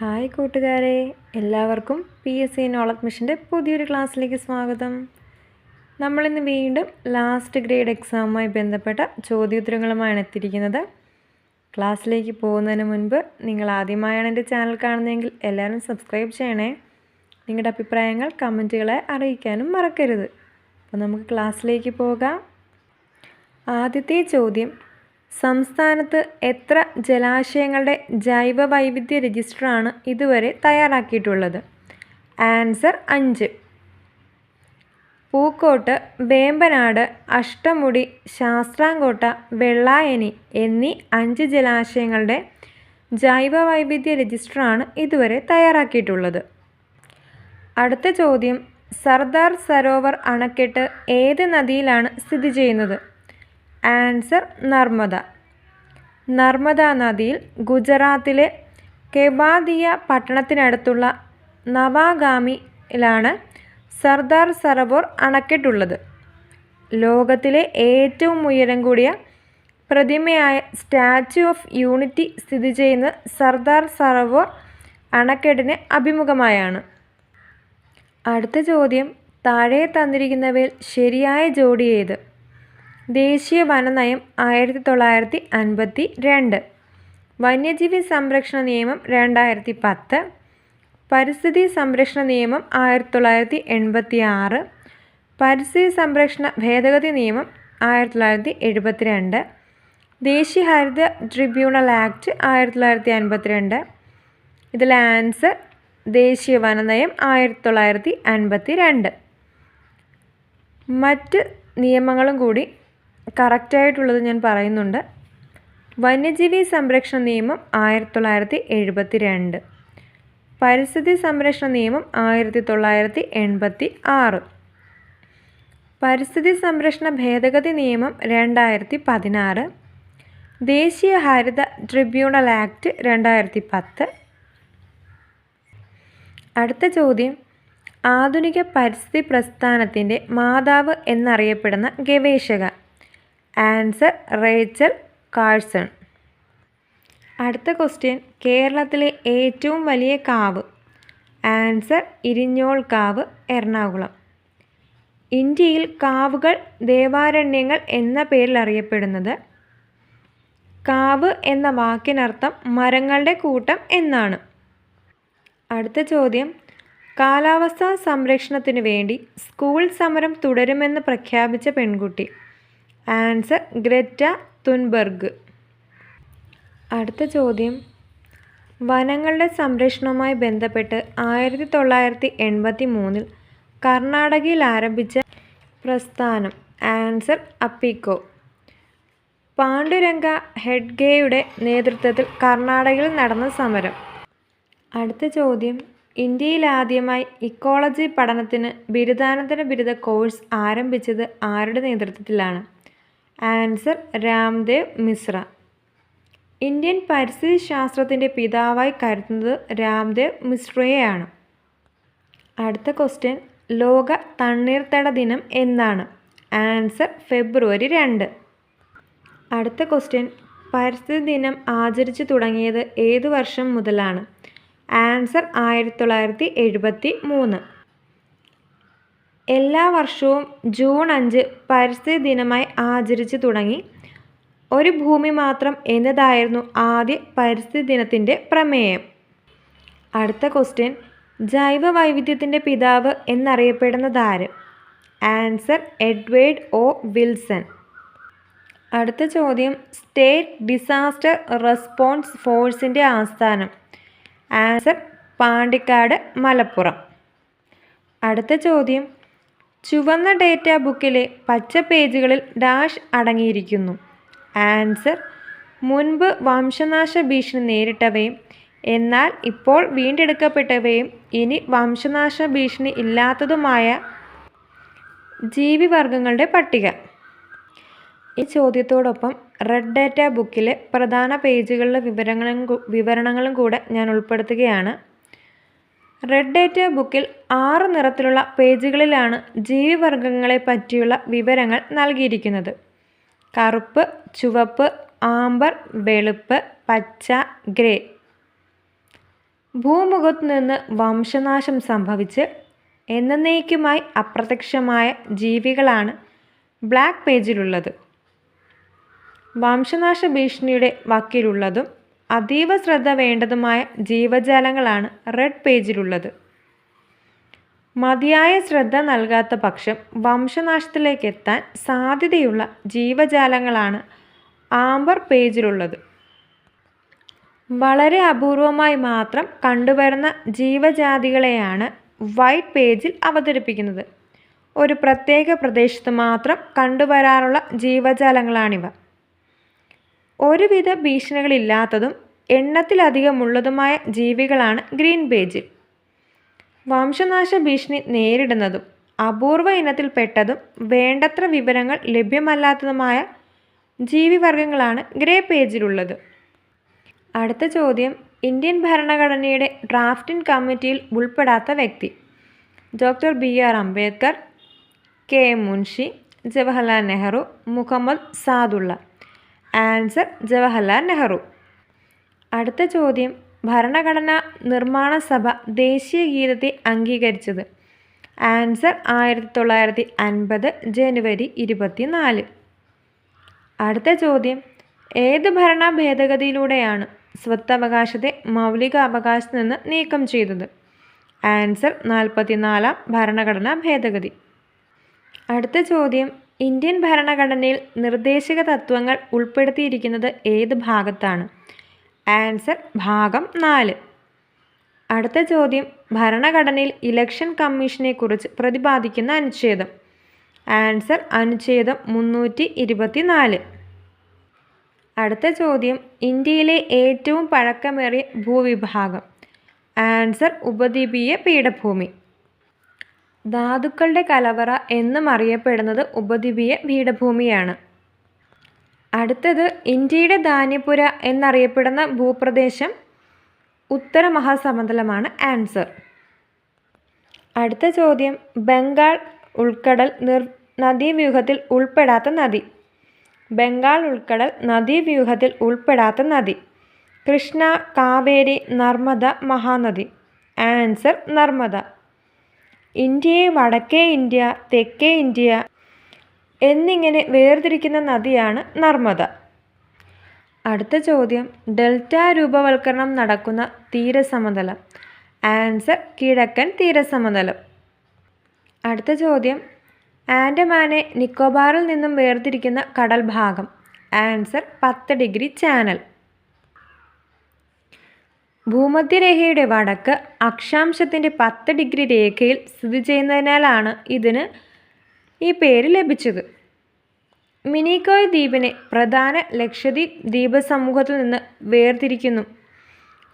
Hi കൂട്ടുകാരെ എല്ലാവർക്കും P S C knowledge മിഷന്റെ പുതിയൊരു ക്ലാസ്സിലേക്ക് സ്വാഗതം. നമ്മളിന്ന് വീണ്ടും ലാസ്റ്റ് ഗ്രേഡ് എക്സാമുമായി ബന്ധപ്പെട്ട ചോദ്യോത്തരങ്ങളുമാണ് എത്തിയിരിക്കുന്നത്. ക്ലാസ്സിലേക്ക് പോകുന്നതിന് മുൻപ് നിങ്ങൾ ആദ്യമായാണ് എന്റെ ചാനൽ കാണുന്നതെങ്കിൽ എല്ലാവരും സബ്സ്ക്രൈബ് ചെയ്യണേ. നിങ്ങളുടെ അഭിപ്രായങ്ങൾ കമന്റുകളെ അറിയിക്കാനും മറക്കരുത്. അപ്പോൾ നമുക്ക് ക്ലാസ്സിലേക്ക് പോകാം. ആദ്യത്തെ ചോദ്യം സംസ്ഥാനത്ത് എത്ര ജലാശയങ്ങളുടെ ജൈവ വൈവിധ്യ രജിസ്റ്ററാണ് ഇതുവരെ തയ്യാറാക്കിയിട്ടുള്ളത്? ആൻസർ അഞ്ച്. പൂക്കോട്ട് വേമ്പനാട് അഷ്ടമുടി ശാസ്താംകോട്ട വെള്ളായനി എന്നീ അഞ്ച് ജലാശയങ്ങളുടെ ജൈവ വൈവിധ്യ രജിസ്റ്ററാണ് ഇതുവരെ തയ്യാറാക്കിയിട്ടുള്ളത്. അടുത്ത ചോദ്യം. സർദാർ സരോവർ അണക്കെട്ട് ഏത് നദിയിലാണ് സ്ഥിതി ചെയ്യുന്നത്? ആൻസർ നർമ്മദ. നർമ്മദ നദിയിൽ ഗുജറാത്തിലെ കെബാദിയ പട്ടണത്തിനടുത്തുള്ള നവാഗാമിയിലാണ് സർദാർ സരോവർ അണക്കെട്ടുള്ളത്. ലോകത്തിലെ ഏറ്റവും ഉയരം കൂടിയ പ്രതിമയായ സ്റ്റാച്യു ഓഫ് യൂണിറ്റി സ്ഥിതി ചെയ്യുന്ന സർദാർ സരോവർ അണക്കെട്ടിന് അഭിമുഖമായാണ്. അടുത്ത ചോദ്യം താഴെ തന്നിരിക്കുന്നവയിൽ ശരിയായ ജോഡി ഏത്? ദേശീയ വനനയം ആയിരത്തി തൊള്ളായിരത്തി അൻപത്തി രണ്ട് വന്യജീവി സംരക്ഷണ നിയമം രണ്ടായിരത്തി പത്ത് പരിസ്ഥിതി സംരക്ഷണ നിയമം ആയിരത്തി തൊള്ളായിരത്തി എൺപത്തി ആറ് പരിസ്ഥിതി സംരക്ഷണ ഭേദഗതി നിയമം ആയിരത്തി തൊള്ളായിരത്തി എഴുപത്തി രണ്ട് ദേശീയ ഹരിത ട്രിബ്യൂണൽ ആക്ട് ആയിരത്തി തൊള്ളായിരത്തി അൻപത്തിരണ്ട് ഇതിലെ ആൻസർ ദേശീയ വനനയം ആയിരത്തി തൊള്ളായിരത്തി അൻപത്തി രണ്ട് മറ്റ് നിയമങ്ങളും കൂടി കറക്റ്റായിട്ടുള്ളത് ഞാൻ പറയുന്നുണ്ട്. വന്യജീവി സംരക്ഷണ നിയമം ആയിരത്തി തൊള്ളായിരത്തി എഴുപത്തി രണ്ട് പരിസ്ഥിതി സംരക്ഷണ നിയമം ആയിരത്തി തൊള്ളായിരത്തി എൺപത്തി ആറ് പരിസ്ഥിതി സംരക്ഷണ ഭേദഗതി നിയമം രണ്ടായിരത്തി പതിനാറ് ദേശീയ ഹരിത ട്രിബ്യൂണൽ ആക്ട് രണ്ടായിരത്തി പത്ത് അടുത്ത ചോദ്യം. ആധുനിക പരിസ്ഥിതി പ്രസ്ഥാനത്തിന്റെ മാതാവ് എന്നറിയപ്പെടുന്ന ഗവേഷക ആൻസർ റേച്ചൽ കാഴ്സൺ. അടുത്ത ക്വസ്റ്റ്യൻ കേരളത്തിലെ ഏറ്റവും വലിയ കാവ്. ആൻസർ ഇരിഞ്ഞോൾ കാവ് എറണാകുളം. ഇന്ത്യയിൽ കാവുകൾ ദേവാരണ്യങ്ങൾ എന്ന പേരിൽ അറിയപ്പെടുന്നത് കാവ് എന്ന വാക്കിനർത്ഥം മരങ്ങളുടെ കൂട്ടം എന്നാണ്. അടുത്ത ചോദ്യം കാലാവസ്ഥാ സംരക്ഷണത്തിന് വേണ്ടി സ്കൂൾ സമരം തുടരുമെന്ന് പ്രഖ്യാപിച്ച പെൺകുട്ടി. Answer Greta Thunberg. അടുത്ത ചോദ്യം. വനങ്ങളുടെ സംരക്ഷണവുമായി ബന്ധപ്പെട്ട് ആയിരത്തി തൊള്ളായിരത്തി എൺപത്തി മൂന്നിൽ കർണാടകയിൽ ആരംഭിച്ച പ്രസ്ഥാനം. ആൻസർ അപ്പിക്കോ. പാണ്ഡുരംഗ ഹെഡ്ഗേയുടെ നേതൃത്വത്തിൽ കർണാടകയിൽ നടന്ന സമരം. അടുത്ത ചോദ്യം. ഇന്ത്യയിൽ ആദ്യമായി ഇക്കോളജി പഠനത്തിന് ബിരുദാനന്തര ബിരുദ കോഴ്സ് ആരംഭിച്ചത് ആരുടെ നേതൃത്വത്തിലാണ്? ആൻസർ രാംദേവ് മിശ്ര. ഇന്ത്യൻ പരിസ്ഥിതി ശാസ്ത്രത്തിന്റെ പിതാവായി കരുതുന്നത് രാംദേവ് മിശ്രയെയാണ്. അടുത്ത ക്വസ്റ്റ്യൻ ലോക തണ്ണീർത്തട ദിനം എന്നാണ്. ആൻസർ ഫെബ്രുവരി രണ്ട്. അടുത്ത ക്വസ്റ്റ്യൻ പരിസ്ഥിതി ദിനം ആചരിച്ചു തുടങ്ങിയത് ഏതു വർഷം മുതലാണ്? ആൻസർ ആയിരത്തി തൊള്ളായിരത്തി എഴുപത്തി മൂന്ന്. എല്ലാ വർഷവും ജൂൺ അഞ്ച് പരിസ്ഥിതി ദിനമായി ആചരിച്ചു തുടങ്ങി. ഒരു ഭൂമി മാത്രം എന്നതായിരുന്നു ആദ്യ പരിസ്ഥിതി ദിനത്തിന്റെ പ്രമേയം. അടുത്ത ക്വസ്റ്റ്യൻ ജൈവ വൈവിധ്യത്തിന്റെ പിതാവ് എന്നറിയപ്പെടുന്നതാര്? Answer Edward O Wilson. അടുത്ത ചോദ്യം സ്റ്റേറ്റ് ഡിസാസ്റ്റർ റെസ്പോൺസ് ഫോഴ്സിന്റെ ആസ്ഥാനം. ആൻസർ പാണ്ടിക്കാട് മലപ്പുറം. അടുത്ത ചോദ്യം ചുവന്ന ഡേറ്റ ബുക്കിലെ പച്ച പേജുകളിൽ ഡാഷ് അടങ്ങിയിരിക്കുന്നു. ആൻസർ മുൻപ് വംശനാശ ഭീഷണി നേരിട്ടവയും എന്നാൽ ഇപ്പോൾ വീണ്ടെടുക്കപ്പെട്ടവയും ഇനി വംശനാശ ഭീഷണി ഇല്ലാത്തതുമായ ജീവിവർഗങ്ങളുടെ പട്ടിക. ഈ ചോദ്യത്തോടൊപ്പം റെഡ് ഡാറ്റ ബുക്കിലെ പ്രധാന പേജുകളിലെ വിവരങ്ങളും വിവരണങ്ങളും കൂടെ ഞാൻ ഉൾപ്പെടുത്തുകയാണ്. റെഡ് ഡേറ്റ ബുക്കിൽ ആറ് നിറത്തിലുള്ള പേജുകളിലാണ് ജീവിവർഗങ്ങളെ പറ്റിയുള്ള വിവരങ്ങൾ നൽകിയിരിക്കുന്നത്. കറുപ്പ് ചുവപ്പ് ആംബർ വെളുപ്പ് പച്ച ഗ്രേ. ഭൂമുഖത്തു നിന്ന് വംശനാശം സംഭവിച്ച് എന്നേക്കുമായി അപ്രത്യക്ഷമായ ജീവികളാണ് ബ്ലാക്ക് പേജിലുള്ളത്. വംശനാശ ഭീഷണിയുടെ വക്കിലുള്ളതും അതീവ ശ്രദ്ധ വേണ്ടതുമായ ജീവജാലങ്ങളാണ് റെഡ് പേജിലുള്ളത്. മതിയായ ശ്രദ്ധ നൽകാത്ത പക്ഷം വംശനാശത്തിലേക്ക് എത്താൻ സാധ്യതയുള്ള ജീവജാലങ്ങളാണ് ആംബർ പേജിലുള്ളത്. വളരെ അപൂർവമായി മാത്രം കണ്ടുവരുന്ന ജീവജാതികളെയാണ് വൈറ്റ് പേജിൽ അവതരിപ്പിക്കുന്നത്. ഒരു പ്രത്യേക പ്രദേശത്ത് മാത്രം കണ്ടുവരാറുള്ള ജീവജാലങ്ങളാണിവ. ഒരുവിധ ഭീഷണികളില്ലാത്തതും എണ്ണത്തിലധികമുള്ളതുമായ ജീവികളാണ് ഗ്രീൻ ബേജിൽ വംശനാശ ഭീഷണി നേരിടുന്നതും അപൂർവ ഇനത്തിൽപ്പെട്ടതും വേണ്ടത്ര വിവരങ്ങൾ ലഭ്യമല്ലാത്തതുമായ ജീവിവർഗങ്ങളാണ് ഗ്രേ പേജിലുള്ളത്. അടുത്ത ചോദ്യം ഇന്ത്യൻ ഭരണഘടനയുടെ ഡ്രാഫ്റ്റിംഗ് കമ്മിറ്റിയിൽ ഉൾപ്പെടാത്ത വ്യക്തി. Doctor B R Ambedkar K Munshi Jawaharlal Nehru Muhammad Saadulla. Answer Jawaharlal Nehru. അടുത്ത ചോദ്യം. ഭരണഘടനാ നിർമ്മാണ സഭ ദേശീയ ഗീതത്തെ അംഗീകരിച്ചത്. ആൻസർ ആയിരത്തി തൊള്ളായിരത്തി അൻപത് ജനുവരി ഇരുപത്തിനാല്. അടുത്ത ചോദ്യം. ഏത് ഭരണ ഭേദഗതിയിലൂടെയാണ് സ്വത്തവകാശത്തെ മൗലിക അവകാശത്തിൽ നിന്ന് നീക്കം ചെയ്തത്? ആൻസർ നാൽപ്പത്തിനാലാം ഭരണഘടനാ ഭേദഗതി. അടുത്ത ചോദ്യം. ഇന്ത്യൻ ഭരണഘടനയിൽ നിർദ്ദേശക തത്വങ്ങൾ ഉൾപ്പെടുത്തിയിരിക്കുന്നത് ഏത് ഭാഗത്താണ്? ആൻസർ ഭാഗം നാല്. അടുത്ത ചോദ്യം ഭരണഘടനയിൽ ഇലക്ഷൻ കമ്മീഷനെ കുറിച്ച് പ്രതിപാദിക്കുന്ന അനുച്ഛേദം. ആൻസർ അനുച്ഛേദം മുന്നൂറ്റി ഇരുപത്തിനാല്. അടുത്ത ചോദ്യം ഇന്ത്യയിലെ ഏറ്റവും പഴക്കമേറിയ ഭൂവിഭാഗം. ആൻസർ ഉപദ്വീപീയ പീഠഭൂമി. ധാതുക്കളുടെ കലവറ എന്നും അറിയപ്പെടുന്നത് ഉപദ്വീപീയ പീഠഭൂമിയാണ്. അടുത്തത് ഇന്ത്യയുടെ ധാന്യപുര എന്നറിയപ്പെടുന്ന ഭൂപ്രദേശം ഉത്തര മഹാസമതലമാണ് ആൻസർ. അടുത്ത ചോദ്യം ബംഗാൾ ഉൾക്കടൽ നിർ നദീവ്യൂഹത്തിൽ ഉൾപ്പെടാത്ത നദി. ബംഗാൾ ഉൾക്കടൽ നദീവ്യൂഹത്തിൽ ഉൾപ്പെടാത്ത നദി. കൃഷ്ണ കാവേരി നർമ്മദ മഹാനദി. ആൻസർ നർമ്മദ. ഇന്ത്യയെ വടക്കേ ഇന്ത്യ തെക്കേ ഇന്ത്യ എന്നിങ്ങനെ വേർതിരിക്കുന്ന നദിയാണ് നർമ്മദ. അടുത്ത ചോദ്യം. ഡെൽറ്റ രൂപവൽക്കരണം നടക്കുന്ന തീരസമതലം. ആൻസർ കിഴക്കൻ തീരസമതലം. അടുത്ത ചോദ്യം. ആൻഡമാനെ നിക്കോബാറിൽ നിന്നും വേർതിരിക്കുന്ന കടൽ ഭാഗം ആൻസർ പത്ത് ഡിഗ്രി ചാനൽ. ഭൂമധ്യരേഖയുടെ വടക്ക് അക്ഷാംശത്തിന്റെ പത്ത് ഡിഗ്രി രേഖയിൽ സ്ഥിതി ചെയ്യുന്നതിനാലാണ് ഇതിന് ഈ പേര് ലഭിച്ചത്. മിനിക്കോയ് ദ്വീപിനെ പ്രധാന ലക്ഷദ്വീപ് ദ്വീപ സമൂഹത്തിൽ നിന്ന് വേർതിരിക്കുന്നു.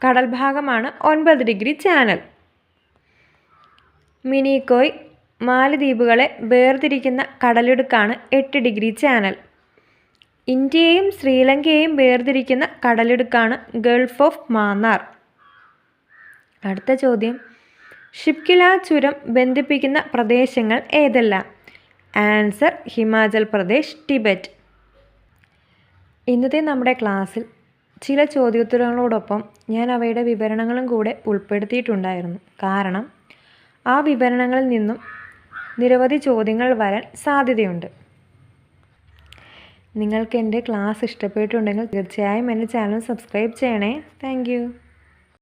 കടൽഭാഗമാണ് ഒൻപത് ഡിഗ്രി ചാനൽ. മിനിക്കോയ് മാലദ്വീപുകളെ വേർതിരിക്കുന്ന കടലിടുക്കാണ് എട്ട് ഡിഗ്രി ചാനൽ. ഇന്ത്യയെയും ശ്രീലങ്കയെയും വേർതിരിക്കുന്ന കടലിടുക്കാണ് ഗൾഫ് ഓഫ് മാന്നാർ. അടുത്ത ചോദ്യം. ഷിപ്കില ചുരം ബന്ധിപ്പിക്കുന്ന പ്രദേശങ്ങൾ ഏതെല്ലാം? Answer Himachal Pradesh Tibet. ഇന്നത്തെ നമ്മുടെ ക്ലാസ്സിൽ ചില ചോദ്യോത്തരങ്ങളോടൊപ്പം ഞാൻ അവയുടെ വിവരണങ്ങളും കൂടെ ഉൾപ്പെടുത്തിയിട്ടുണ്ടായിരുന്നു. കാരണം ആ വിവരണങ്ങളിൽ നിന്നും നിരവധി ചോദ്യങ്ങൾ വരാൻ സാധ്യതയുണ്ട്. നിങ്ങൾക്ക് എന്റെ ക്ലാസ് ഇഷ്ടപ്പെട്ടിട്ടുണ്ടെങ്കിൽ തീർച്ചയായും എന്റെ ചാനൽ സബ്സ്ക്രൈബ് ചെയ്യണേ. താങ്ക്